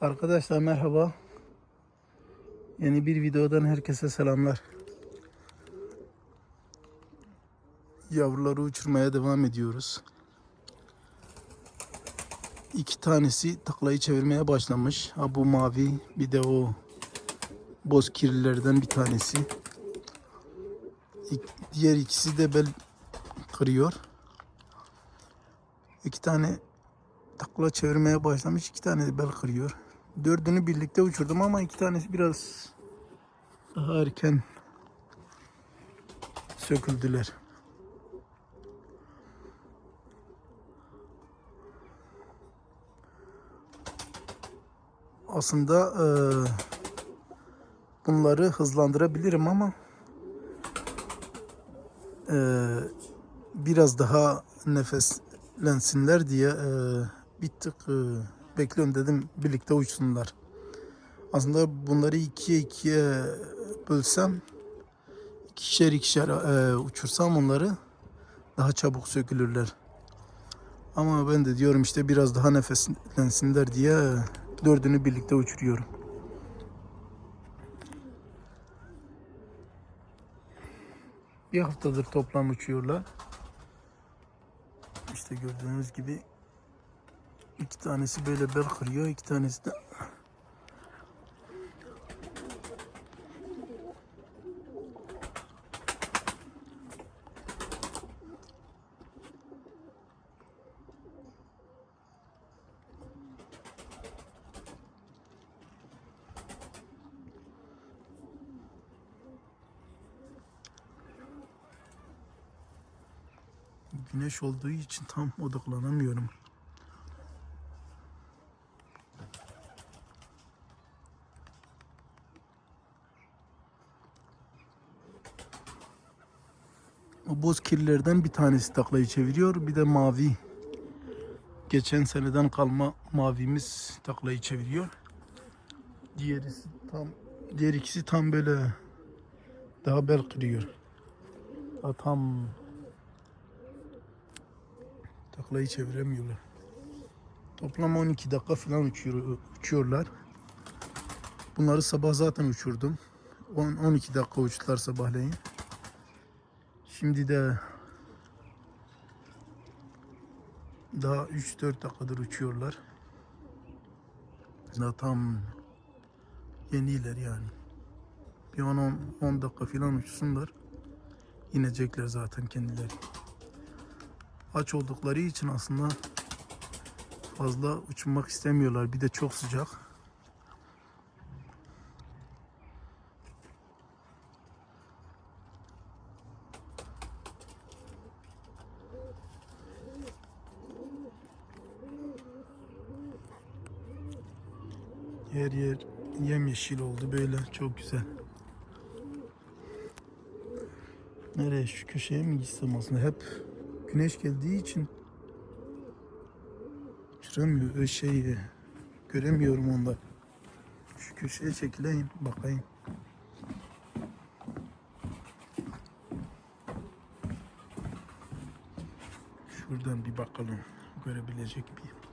Arkadaşlar merhaba. Yeni bir videodan herkese selamlar. Yavruları uçurmaya devam ediyoruz. İki tanesi taklayı çevirmeye başlamış. Ha bu mavi bir de o boz kirlilerden bir tanesi. İk- Diğer ikisi de bel kırıyor. İki tane takla çevirmeye başlamış. iki tane de bel kırıyor. Dördünü birlikte uçurdum ama iki tanesi biraz daha erken söküldüler. Aslında eee, bunları hızlandırabilirim ama eee, biraz daha nefeslensinler diye eee, bir tık eee, bekliyorum dedim birlikte uçsunlar. Aslında bunları ikiye ikiye bölsem ikişer ikişer eee, uçursam onları daha çabuk sökülürler. Ama ben de diyorum işte biraz daha nefeslensinler diye dördünü birlikte uçuruyorum. Bir haftadır toplam uçuyorlar. İşte gördüğünüz gibi iki tanesi böyle bel kırıyor, iki tanesi de güneş olduğu için tam odaklanamıyorum. Boz kirlilerden bir tanesi taklayı çeviriyor. Bir de mavi. Geçen seneden kalma mavimiz taklayı çeviriyor. Diğerisi tam diğer ikisi tam böyle daha bel kırıyor. Daha tam taklayı çeviremiyorlar. Toplam 12 dakika falan uçuyor, uçuyorlar. Bunları sabah zaten uçurdum. 10 12 dakika uçtular sabahleyin. Şimdi de daha 3-4 dakikadır uçuyorlar. Daha tam yeniler yani. Bir 10 10 dakika falan uçsunlar. İnecekler zaten kendileri. Aç oldukları için aslında fazla uçmak istemiyorlar. Bir de çok sıcak. Her yer yemyeşil oldu böyle çok güzel. Nereye şu köşeye mi gitsem aslında hep güneş geldiği için Çıramıyor ö şeyi göremiyorum onda. Şu köşeye çekileyim bakayım. Şuradan bir bakalım görebilecek miyim?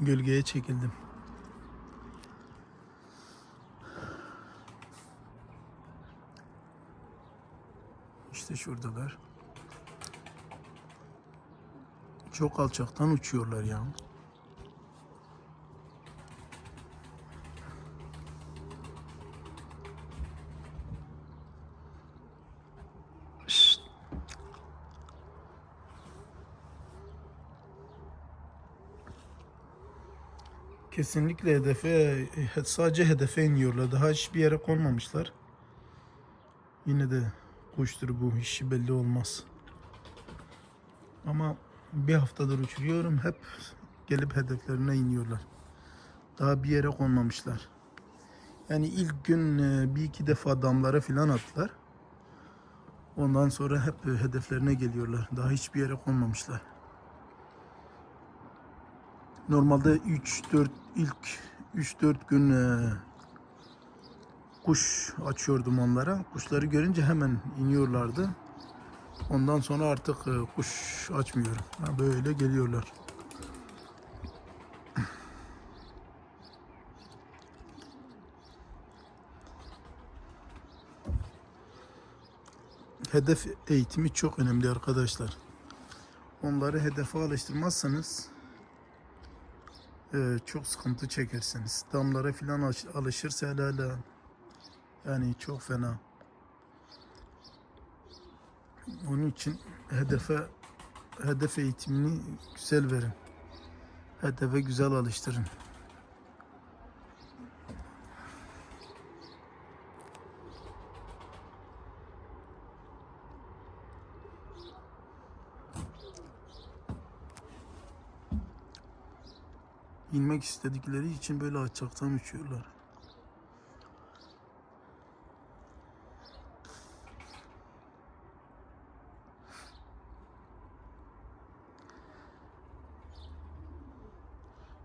Gölgeye çekildim. İşte şuradalar. Çok alçaktan uçuyorlar ya. Kesinlikle hedefe e, sadece hedefe iniyorlar. Daha hiçbir yere konmamışlar. Yine de kuştur bu işi belli olmaz. Ama bir haftadır uçuruyorum. Hep gelip hedeflerine iniyorlar. Daha bir yere konmamışlar. Yani ilk gün e, bir iki defa damlara filan attılar. Ondan sonra hep hedeflerine geliyorlar. Daha hiçbir yere konmamışlar. Normalde 3-4 ilk 3-4 gün e, kuş açıyordum onlara. Kuşları görünce hemen iniyorlardı. Ondan sonra artık e, kuş açmıyorum. Ha, böyle geliyorlar. Hedef eğitimi çok önemli arkadaşlar. Onları hedefe alıştırmazsanız e, çok sıkıntı çekersiniz. Damlara filan alış- alışırsa hele yani çok fena. Onun için hedefe hedef eğitimini güzel verin. Hedefe güzel alıştırın. İnmek istedikleri için böyle açıktan uçuyorlar.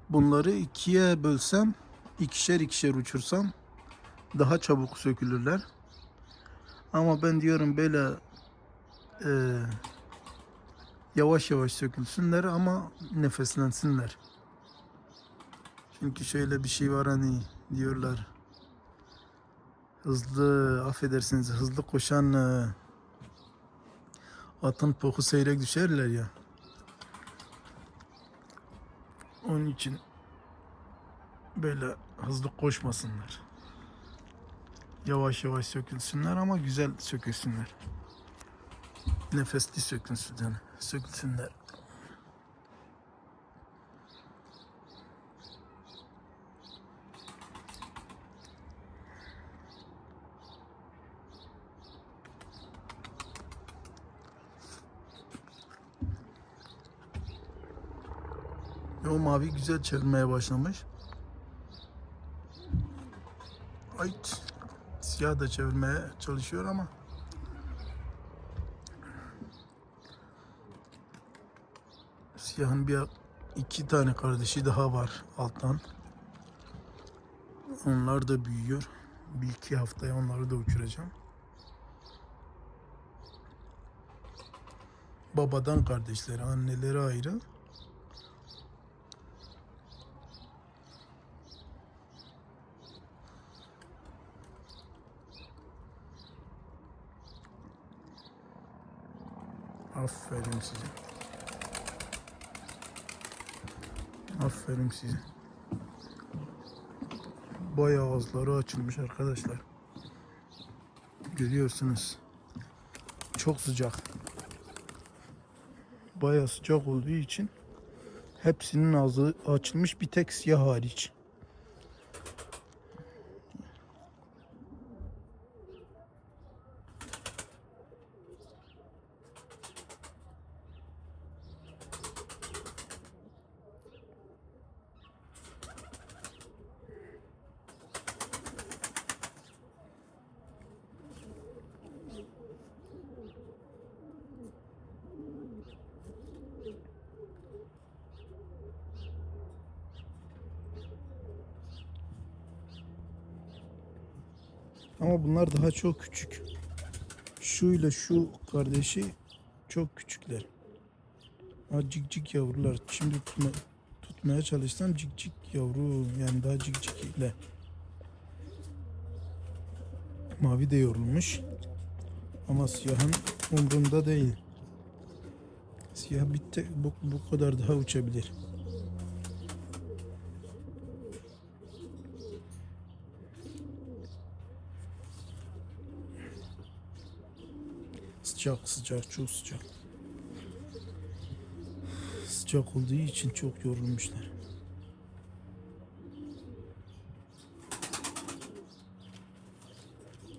Bunları ikiye bölsem, ikişer ikişer uçursam daha çabuk sökülürler. Ama ben diyorum böyle e, yavaş yavaş sökülsünler ama nefeslensinler. Çünkü şöyle bir şey var hani diyorlar. Hızlı affedersiniz hızlı koşan e, atın poku seyrek düşerler ya. Onun için böyle hızlı koşmasınlar. Yavaş yavaş sökülsünler ama güzel sökülsünler. Nefesli sökülsünler. Sökülsünler. Mavi güzel çevirmeye başlamış. Ayt. Siyah da çevirmeye çalışıyor ama siyahın bir iki tane kardeşi daha var alttan. Onlar da büyüyor. Bir iki haftaya onları da uçuracağım. Babadan kardeşleri, anneleri ayrı. Aferin size. Aferin size. Bayağı ağızları açılmış arkadaşlar. Görüyorsunuz. Çok sıcak. Bayağı sıcak olduğu için hepsinin ağzı açılmış bir tek siyah hariç. Ama bunlar daha çok küçük. Şu ile şu kardeşi çok küçükler. Ha, cik cik yavrular. Şimdi tutma, tutmaya çalışsam cik cik yavru yani daha cik cik ile. Mavi de yorulmuş. Ama siyahın umrunda değil. Siyah bir tek bu, bu kadar daha uçabilir. Sıcak sıcak çok sıcak. Sıcak olduğu için çok yorulmuşlar.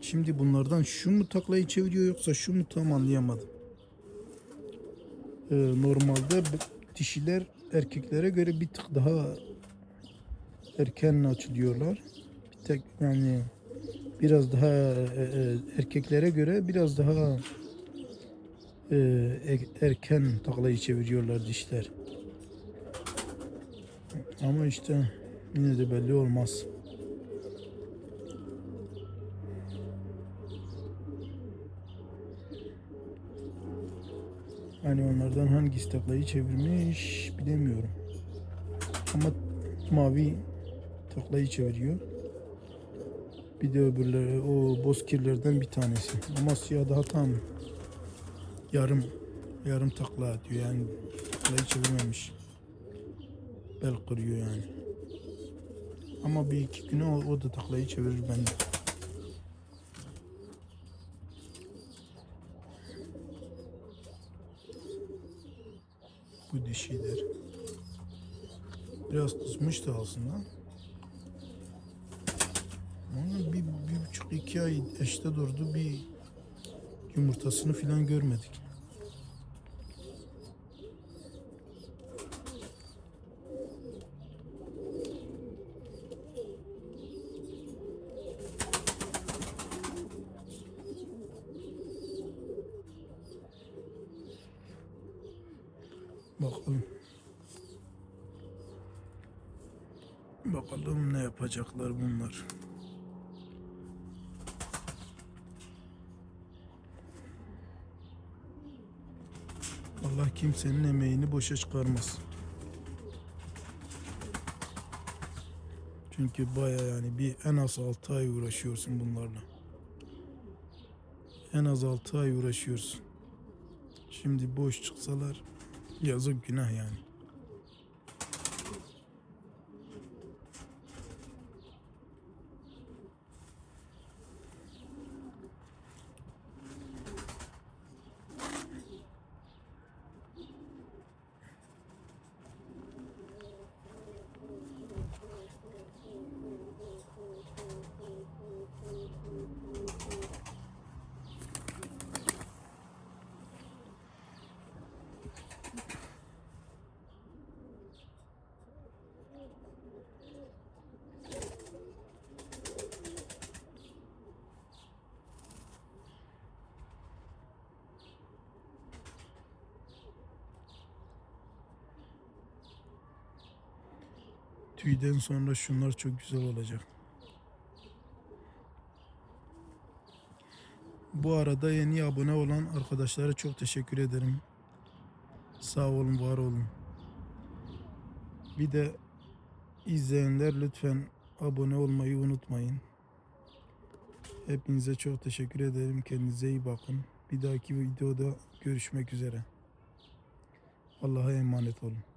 Şimdi bunlardan şu mu taklayı çeviriyor yoksa şu mu tam anlayamadım. Ee, normalde dişiler erkeklere göre bir tık daha erken açılıyorlar. Bir tek yani biraz daha e, e, erkeklere göre biraz daha e, e- erken taklayı çeviriyorlar dişler. Ama işte yine de belli olmaz. Hani onlardan hangisi taklayı çevirmiş bilemiyorum. Ama mavi taklayı çeviriyor. Bir de öbürleri o bozkirlerden bir tanesi. Ama siyah daha tam yarım yarım takla atıyor yani taklayı çevirmemiş. Bel kırıyor yani. Ama bir iki güne o, o da taklayı çevirir bence. Bu dişidir. Biraz kızmıştı aslında. Ama bir, bir buçuk iki ay eşte durdu. Bir yumurtasını filan görmedik. Bakalım. Bakalım ne yapacaklar bunlar. Allah kimsenin emeğini boşa çıkarmaz. Çünkü baya yani bir en az 6 ay uğraşıyorsun bunlarla. En az 6 ay uğraşıyorsun. Şimdi boş çıksalar yazık günah yani. Tüyden sonra şunlar çok güzel olacak. Bu arada yeni abone olan arkadaşlara çok teşekkür ederim. Sağ olun, var olun. Bir de izleyenler lütfen abone olmayı unutmayın. Hepinize çok teşekkür ederim. Kendinize iyi bakın. Bir dahaki videoda görüşmek üzere. Allah'a emanet olun.